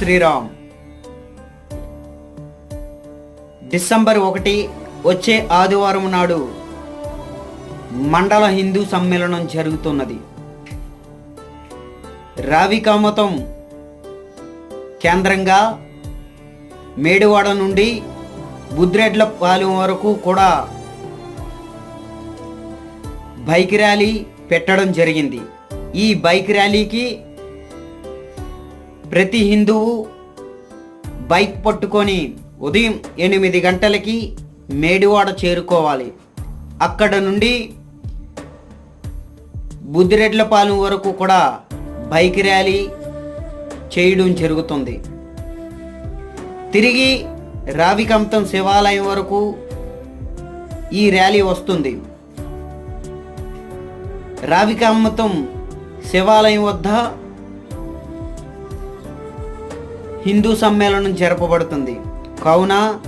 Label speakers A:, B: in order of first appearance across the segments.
A: Sriram. December ఒకటి వచ్చే ఆదివారం నాడు మండల హిందూ సమ్మేళనం జరుగుతున్నది. రావికామతం కేంద్రంగా మేడివాడ నుండి బుద్రెడ్లపాలెం వరకు కూడా బైక్ ర్యాలీ పెట్టడం జరిగింది. ఈ బైక్ ర్యాలీకి ప్రతి హిందువు బైక్ పట్టుకొని ఉదయం ఎనిమిది గంటలకి మేడివాడ చేరుకోవాలి. అక్కడ నుండి బుద్ధిరెడ్లపాలెం వరకు కూడా బైక్ ర్యాలీ చేయడం జరుగుతుంది. తిరిగి రావికంతం శివాలయం వరకు ఈ ర్యాలీ వస్తుంది. రావికామతం శివాలయం వద్ద హిందూ సమ్మేళనం జరపబడుతుంది. కావున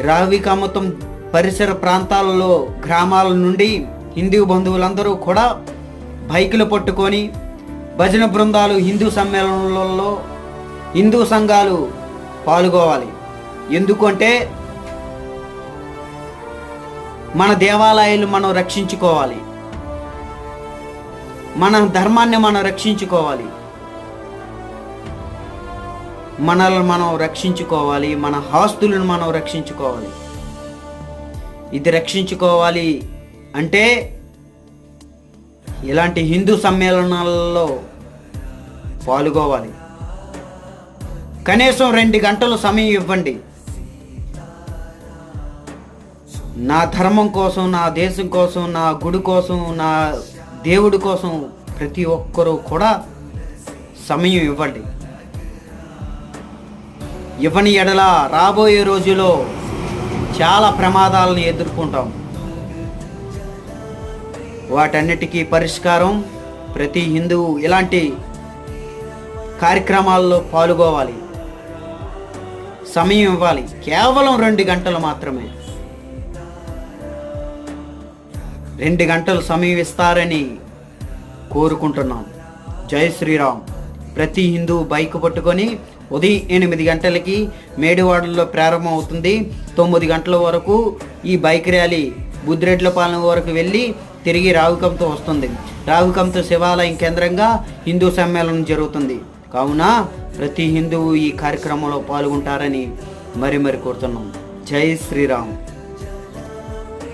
A: రావికామతం పరిసర ప్రాంతాలలో గ్రామాల నుండి హిందూ బంధువులందరూ కూడా బైకులు పట్టుకొని భజన బృందాలు హిందూ సమ్మేళనాలలో హిందూ సంఘాలు పాల్గొవాలి. ఎందుకంటే మన దేవాలయాలు మనం రక్షించుకోవాలి. మన ధర్మాన్ని మనం రక్షించుకోవాలి. మనల్ని మనం రక్షించుకోవాలి మన ఆస్తులను మనం రక్షించుకోవాలి. ఇది రక్షించుకోవాలి అంటే ఇలాంటి హిందూ సమ్మేళనాలలో పాల్గొవాలి. కనీసం రెండు గంటలు సమయం ఇవ్వండి. నా ధర్మం కోసం నా దేశం కోసం నా గుడి కోసం నా దేవుడి కోసం ప్రతి ఒక్కరూ కూడా సమయం ఇవ్వండి. ఇవ్వని ఎడల రాబోయే రోజులో చాలా ప్రమాదాలను ఎదుర్కొంటాం. వాటన్నిటికీ పరిష్కారం ప్రతి హిందువు ఇలాంటి కార్యక్రమాల్లో పాల్గొవాలి. సమయం ఇవ్వాలి. కేవలం రెండు గంటలు మాత్రమే. రెండు గంటలు సమయం ఇస్తారని కోరుకుంటున్నాం. జై శ్రీరామ్. ప్రతి హిందూ బైక్ పట్టుకొని ఉదయం ఎనిమిది గంటలకి మేడివాడలో ప్రారంభం అవుతుంది తొమ్మిది గంటల వరకు ఈ బైక్ ర్యాలీ బుద్ధిరెడ్లపాలెం వరకు వెళ్ళి తిరిగి రావుకంతో వస్తుంది. రావుకంతో శివాలయం కేంద్రంగా హిందూ సమ్మేళనం జరుగుతుంది. కావున ప్రతి హిందువు ఈ కార్యక్రమంలో పాల్గొంటారని మరి మరి కోరుతున్నాం. జై శ్రీరామ్.